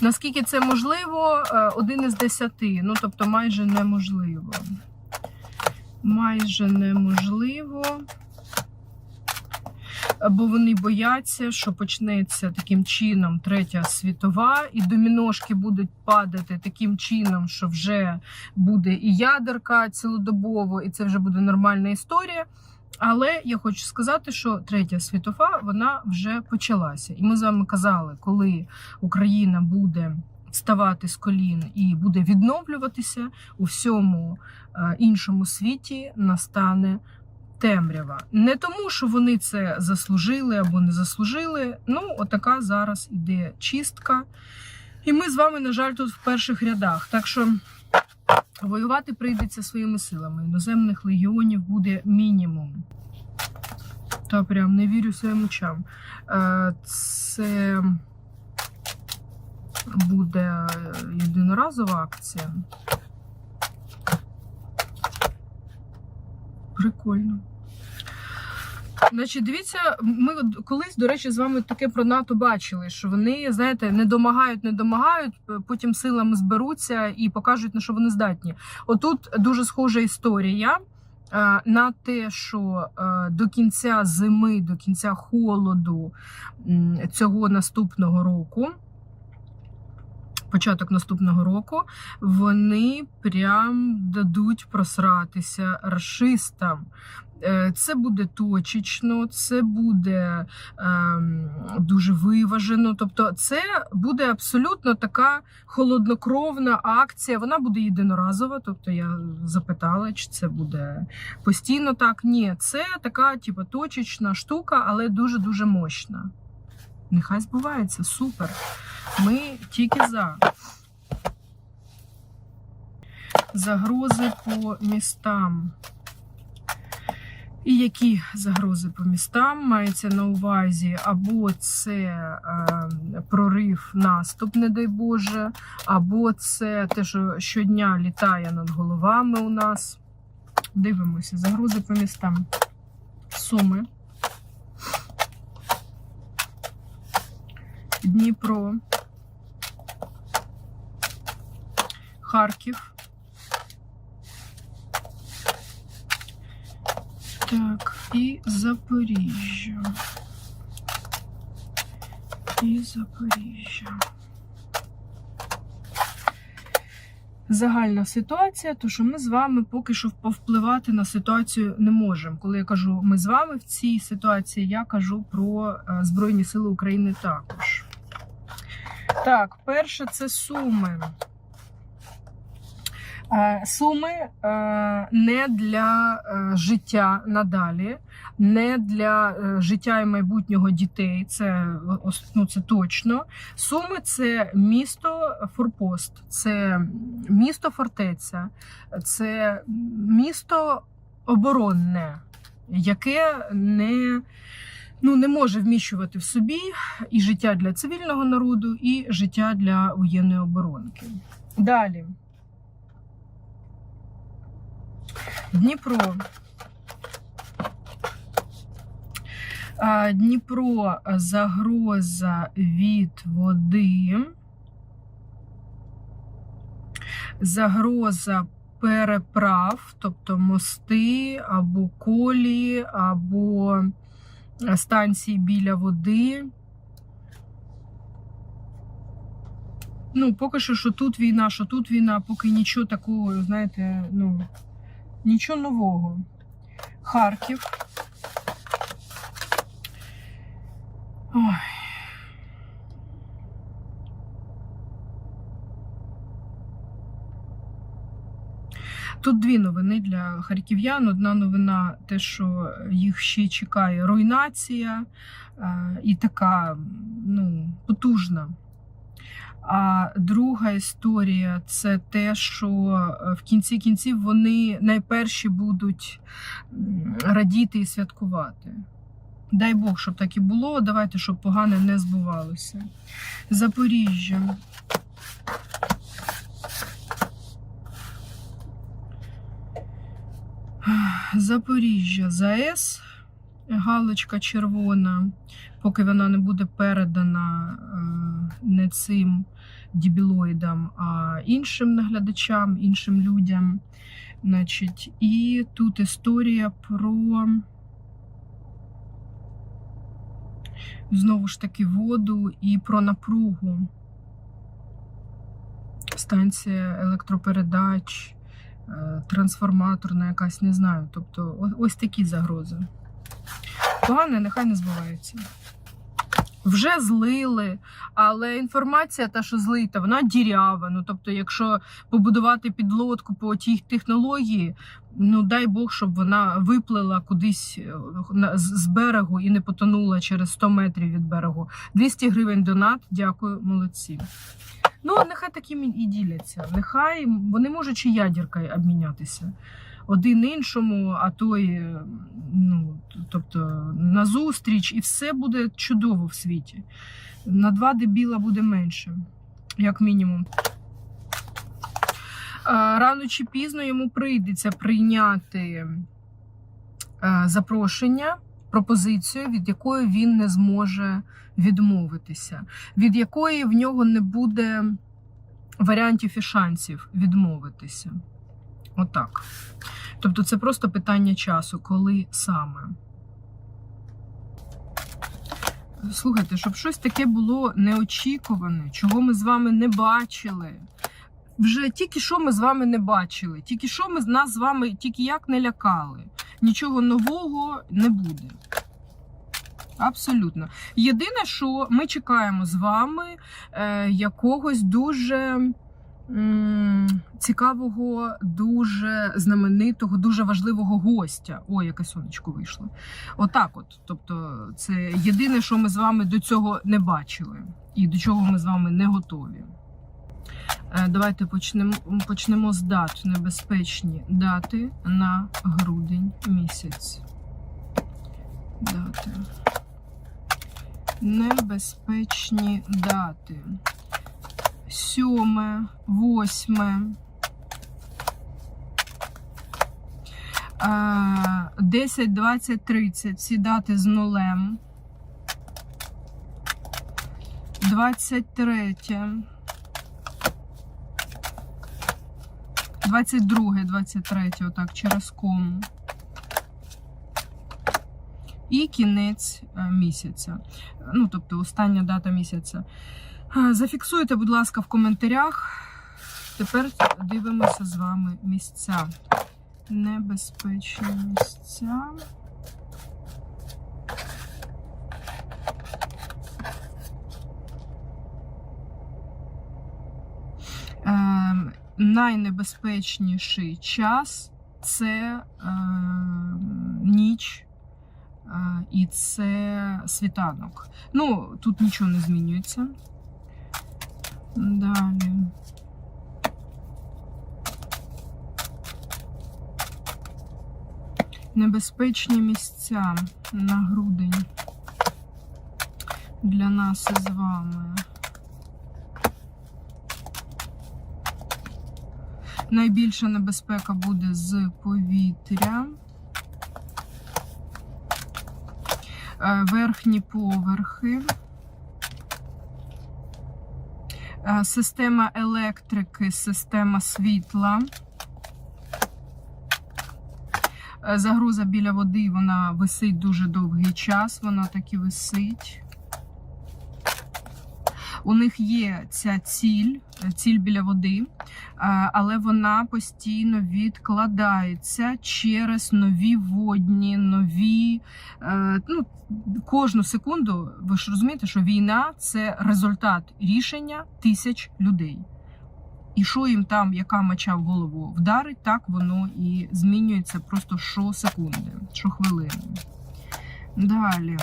Наскільки це можливо, е, один із десяти. Ну, тобто, майже неможливо. Майже неможливо. Бо вони бояться, що почнеться таким чином третя світова, і доміношки будуть падати таким чином, що вже буде і ядерка цілодобово, і це вже буде нормальна історія. Але я хочу сказати, що третя світова вона вже почалася. І ми з вами казали, коли Україна буде вставати з колін і буде відновлюватися у всьому е, іншому світі настане темрява. Не тому, що вони це заслужили або не заслужили. Ну, отака зараз іде чистка. І ми з вами, на жаль, тут в перших рядах. Так що воювати прийдеться своїми силами. Іноземних легіонів буде мінімум. Та прям не вірю своїм очам. Е, Це буде єдиноразова акція. Прикольно. Значить, дивіться, ми колись, до речі, з вами таке про НАТО бачили, що вони, знаєте, не домагають, не домагають, потім силами зберуться і покажуть, на що вони здатні. Отут дуже схожа історія е, на те, що е, до кінця зими, до кінця холоду цього наступного року. Початок наступного року вони прям дадуть просратися расистам. Е, Це буде точечно, це буде ем, дуже виважено. Тобто, це буде абсолютно така холоднокровна акція. Вона буде єдиноразова. Тобто, я запитала, чи це буде постійно так. Ні, це така, типу, точечна штука, але дуже дуже мощна. Нехай збувається, супер. Ми тільки за. Загрози по містам. І які загрози по містам мається на увазі? Або це е, прорив, наступ, не дай Боже, або це те, що щодня літає над головами у нас. Дивимося, загрози по містам. Суми. Дніпро. Харків. Так, і Запоріжжя. І Запоріжжя. Загальна ситуація, то що ми з вами поки що повпливати на ситуацію не можемо. Коли я кажу ми з вами в цій ситуації, я кажу про е, Збройні Сили України також. Так, перше це Суми. Е, Суми е, не для е, життя надалі, не для життя і майбутнього дітей. Це ну, це точно. Суми це місто форпост, це місто фортеця, це місто оборонне, яке не, ну, не може вміщувати в собі і життя для цивільного народу, і життя для воєнної оборонки. Далі. Дніпро. Дніпро загроза від води. Загроза переправ, тобто мости або колії, або станції біля води. Ну, поки що, що тут війна, що тут війна, поки нічого такого, знаєте, ну, нічого нового. Харків. Ой. Тут дві новини для харків'ян. Одна новина, те, що їх ще чекає руйнація е, і така ну, потужна. А друга історія це те, що е, в кінці кінців вони найперші будуть радіти і святкувати. Дай Бог, щоб так і було. Давайте, щоб погане не збувалося. Запоріжжя. Запоріжжя ЗАЕС, галочка червона, поки вона не буде передана. е, не цим дібілоїдам, а іншим наглядачам, іншим людям. Значить, і тут історія про знову ж таки воду і про напругу. Станція електропередач, е, трансформаторна якась, не знаю. Тобто, ось такі загрози. Погане, нехай не збувається. Вже злили, але інформація, та, що злита, вона дірява. Ну, тобто, якщо побудувати підлодку по тій технології, ну дай Бог, щоб вона виплила кудись е, з берегу і не потонула через 100 метрів від берегу. 200 гривень донат, дякую, молодці. Ну, нехай таким і діляться. Нехай вони можуть і ядеркою обмінятися. Один іншому, а той, е, ну, тобто, назустріч, і все буде чудово в світі. На два дебіла буде менше, як мінімум. Е, Рано чи пізно йому прийдеться прийняти е, запрошення, пропозицію, від якої він не зможе відмовитися, від якої в нього не буде варіантів і шансів відмовитися. Отак. Тобто це просто питання часу, коли саме. Слухайте, щоб щось таке було неочікуване, чого ми з вами не бачили. Вже тільки що ми з вами не бачили, тільки що ми нас з вами тільки як не лякали. Нічого нового не буде. Абсолютно. Єдине, що ми чекаємо з вами е, якогось дуже цікавого, дуже знаменитого, дуже важливого гостя. Ой, яке сонечко вийшло. Отак, от. Тобто, це єдине, що ми з вами до цього не бачили, і до чого ми з вами не готові. Е, Давайте почнемо, почнемо з дат. Небезпечні дати на грудень місяць. Дати. Небезпечні дати. Сьоме, восьме. Е, 10, 20, 30. Всі дати з нулем. 23. 22, 23, отак, через кому. І кінець е, місяця. Ну, тобто, остання дата місяця. Зафіксуйте, будь ласка, в коментарях. Тепер дивимося з вами місця. Небезпечні місця. Ем, найнебезпечніший час це е, ніч і це світанок. Ну, тут нічого не змінюється. Далі. Небезпечні місця на грудень для нас із вами. Найбільша небезпека буде з повітря. Е, Верхні поверхи. Е, Система електрики, система світла. Е, Загроза біля води, вона висить дуже довгий час, вона так висить. У них є ця ціль, ціль біля води, е, але вона постійно відкладається через нові водні, нові. е, Ну, кожну секунду, ви ж розумієте, що війна це результат рішення тисяч людей. І що їм там, яка меча в голову вдарить, так воно і змінюється просто щосекунди, щохвилини. Далі.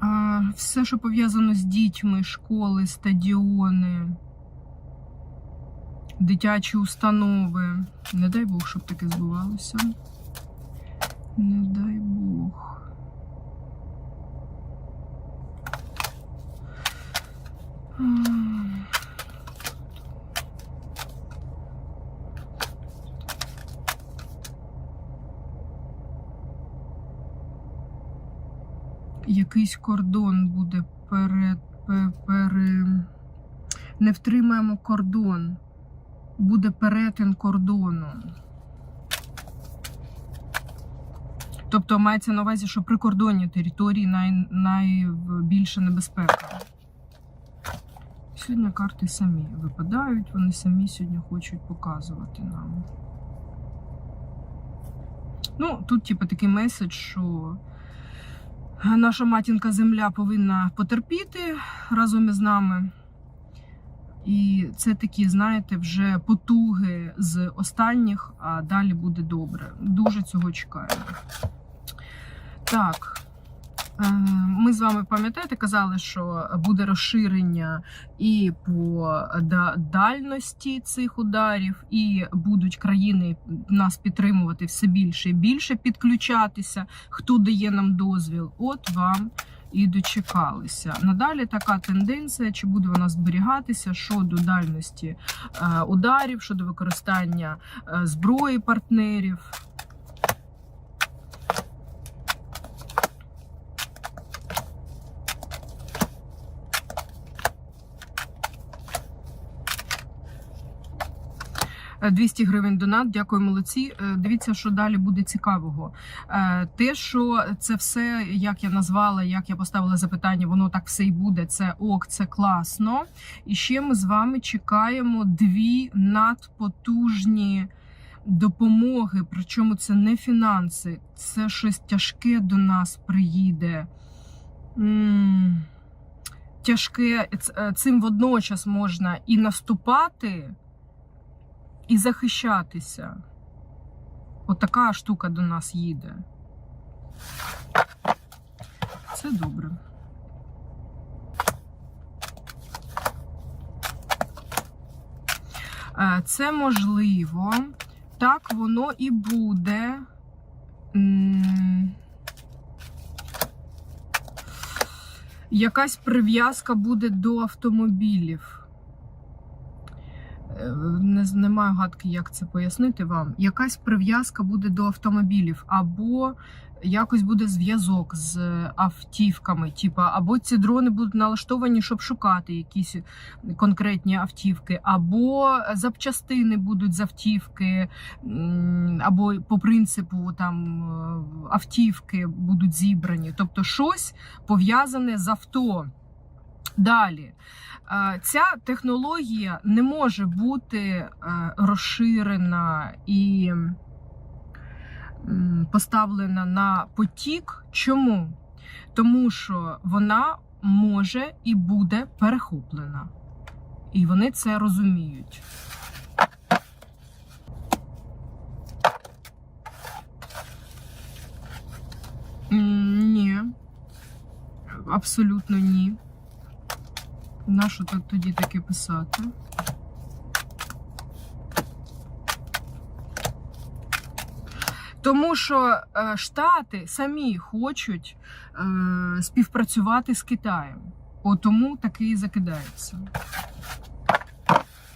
А, Все, що пов'язано з дітьми, школи, стадіони, дитячі установи. Не дай Бог, щоб таке збувалося. Не дай Бог. М. якийсь кордон буде перед пере... не втримаємо кордон. Буде перетин кордону. Тобто мається на увазі, що прикордонні території най... найбільша небезпека. Сьогодні карти самі випадають, вони самі сьогодні хочуть показувати нам. Ну, тут, типу, такий меседж, що наша матінка Земля повинна потерпіти разом із нами. І це такі, знаєте, вже потуги з останніх, а далі буде добре. Дуже цього чекаємо. Так. Е, Ми з вами пам'ятаєте, казали, що буде розширення і по дальності цих ударів, і будуть країни нас підтримувати все більше і більше підключатися. Хто дає нам дозвіл? От вам і дочекалися. Надалі така тенденція, чи буде вона зберігатися щодо дальності е, ударів, щодо використання е, зброї партнерів. 200 гривень донат. Дякую, молодці. Е, Дивіться, що далі буде цікавого. Е, Те, що це все, як я назвала, як я поставила запитання, воно так все і буде. Це ок, це класно. І ще ми з вами чекаємо дві надпотужні допомоги. Причому це не фінанси, це щось тяжке до нас приїде. Тяжке е, цим водночас можна і наступати і захищатися. Отака штука до нас їде. Це добре. Е, Це можливо. Так воно і буде. Якась прив'язка буде до автомобілів. Не, з- не маю гадки, як це пояснити вам. Якась прив'язка буде до автомобілів, або якось буде зв'язок з автівками. Типа, або ці дрони будуть налаштовані, щоб шукати якісь конкретні автівки, або запчастини будуть з автівки, або по принципу там е, автівки будуть зібрані. Тобто щось пов'язане з авто. Далі. Е, Ця технологія не може бути е, розширена і поставлена на потік. Чому? Тому що вона може і буде перехоплена. І вони це розуміють. Ні. Абсолютно ні. Нащо тут тоді таке писати? Тому що е, Штати самі хочуть е, співпрацювати з Китаєм. От тому таки і закидається.